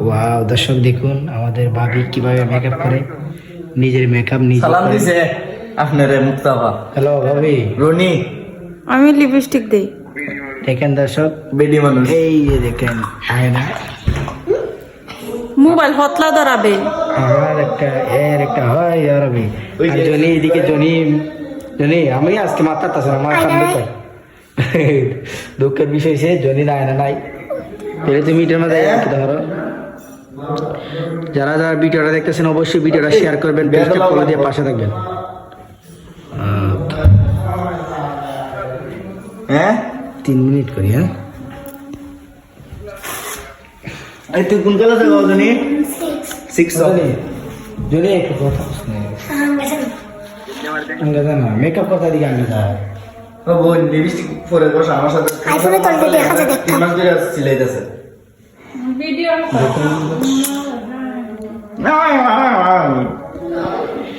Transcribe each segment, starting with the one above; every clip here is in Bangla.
ওয়াও দর্শক দেখুন আমাদের ভাবি কীভাবে মেকআপ করে। নিজের মেকআপ নিজে সালাম। দিছে আপনারে মুক্তাফা হ্যালো ভাবি। রনি। আমি লিপস্টিক দেই। দেখেন দর্শক বেডি মানুষ। এই যে দেখেন আয়না মোবাইল হতলা ধরাবে। আর একটা এর একটা হয় আর আমি ওই আর যে- জনি এদিকে জনি জনি আমি আজকে মাথা তাছে আমার সামনে তো দুঃখের বিষয় সে জনি না নাই। তাহলে তুমি এটার মধ্যে কি ধরো। যারা যারা ভিডিওটা দেখতেছেন অবশ্যই ভিডিওটা শেয়ার করবেন পেজটা ফলো দিয়ে পাশে থাকবেন। হ্যাঁ? তিন মিনিট করি হ্যাঁ? এই তুই কোন ক্লাসে গাও জনি? সিক্স জনি জনি একটু কথা শুনে আঙ্গাজা না মেকআপ কথা দিকে আঙ্গাজা। ও বোন লিপস্টিক পরে বসে আমার সাথে আইফোনে তলতে দেখা যায় তিন মাস ধরে সিলাইতেছে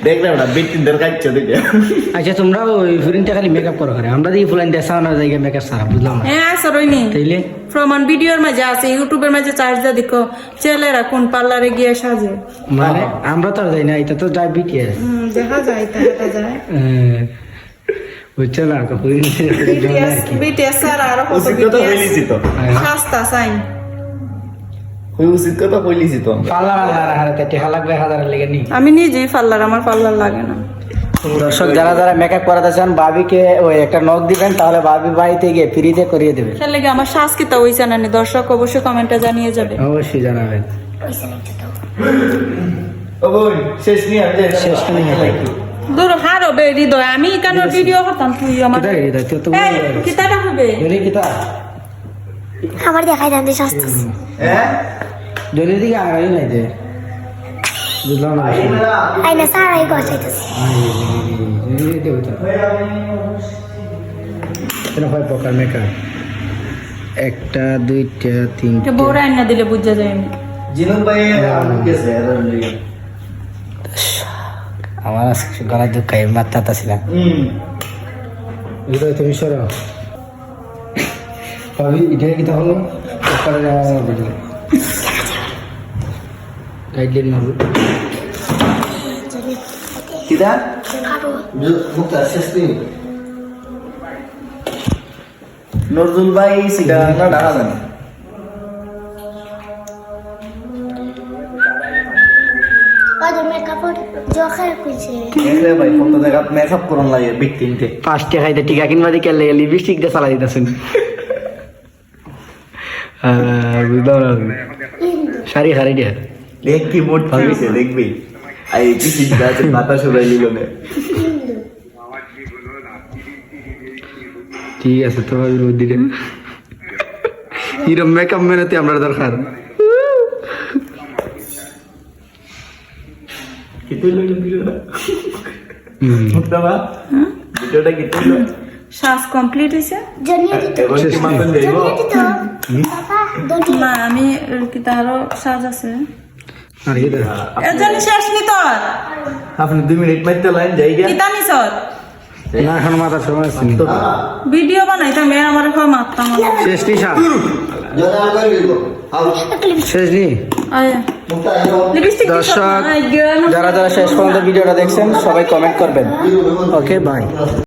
দেখে আচ্ছা তোমরা ওই খালি মেকআপ করো খালি আমরা দেখি ফুলাইন দেশা না জায়গায় মেকআপ সারা বুঝলাম না হ্যাঁ সরইনি তাইলে প্রমাণ ভিডিওর মাঝে আছে ইউটিউবের মাঝে চার্জ দিয়ে দেখো। ছেলেরা কোন পার্লারে গিয়ে সাজে। মানে আমরা তো আর যাই না এটা তো যাই বিটিএস দেখা যায় দেখা যায়। বুঝছ না বিটিএস বিটিএস আর আরও কত বিটিএস সস্তা সাইন। ওই উচিত কথা বলিছি তো আমরা? পাল্লা হাজার হাজার টেহা লাগবে হাজার লেগে নি। আমি নিজেই আমার পার্লার লাগে না। দর্শক যারা যারা মেকআপ করাতে চান ভাবিকে ওই একটা নখ দিবেন তাহলে ভাবি বাড়িতে গিয়ে ফ্রিতে করিয়ে দেবে। খেলে গিয়ে আমার শ্বাস কিতা হইছে দর্শক অবশ্যই কমেন্টে জানিয়ে যাবে। অবশ্যই জানাবেন। শেষ নিয়ে শেষ খানি দূর হারো বে হৃদয়। আমি কেন ভিডিও করতাম তুই আমার? কিতাটা হবে? কিতা দেখাই জানতে সস্তা হ্যাঁ? জনি দিকে আগাই নাই যে। বুঝলাম না? আই না গছাইতেছে দিকে কেন হয় প্রকার মেকআপ একটা দুইটা তিনটা। বউরা আইনা দিলে বুঝা যায় আমি জিনুক ভাই গেছে আমার গলা দুঃখাই মাত্রাটা ছিলাম হুম। তুমি সরো। ভাবি এটা কি তাহলে? ওপরে যাওয়া বুঝলো গাইডলাইন মারবো। কিদা? কারও শেষ দিন নজরুল ভাই সিটা না ডাকা জানে পাঁচটা খাইতে টিকা কিনবা দিকে লিপস্টিক দিয়ে চালাই দিতেছেন। শাড়ি শাড়ি দিয়ে। দেখ কি মোট ভাবিছে দেখবি। আই কি চিন্তা আছে মাথা সবাই নিল না। ঠিক আছে তো ভাবি দিলে মেকআপ মেনাতে আমরা দরকার? ভিডিওটা? ভিডিওটা শ্বাস কমপ্লিট দড়ি না আমি কি তারও সাজ আছে। শেষ নি তোর আপনি দুই মিনিট লাইন যাই গিয়া। কিতা নিছর না এখন মাথা সময় ভিডিও বানাইতাম এর আমার মারতাম শেষ নি সা শেষ নি? দর্শক যারা যারা শেষ পর্যন্ত ভিডিওটা দেখছেন সবাই কমেন্ট করবেন। Okay bye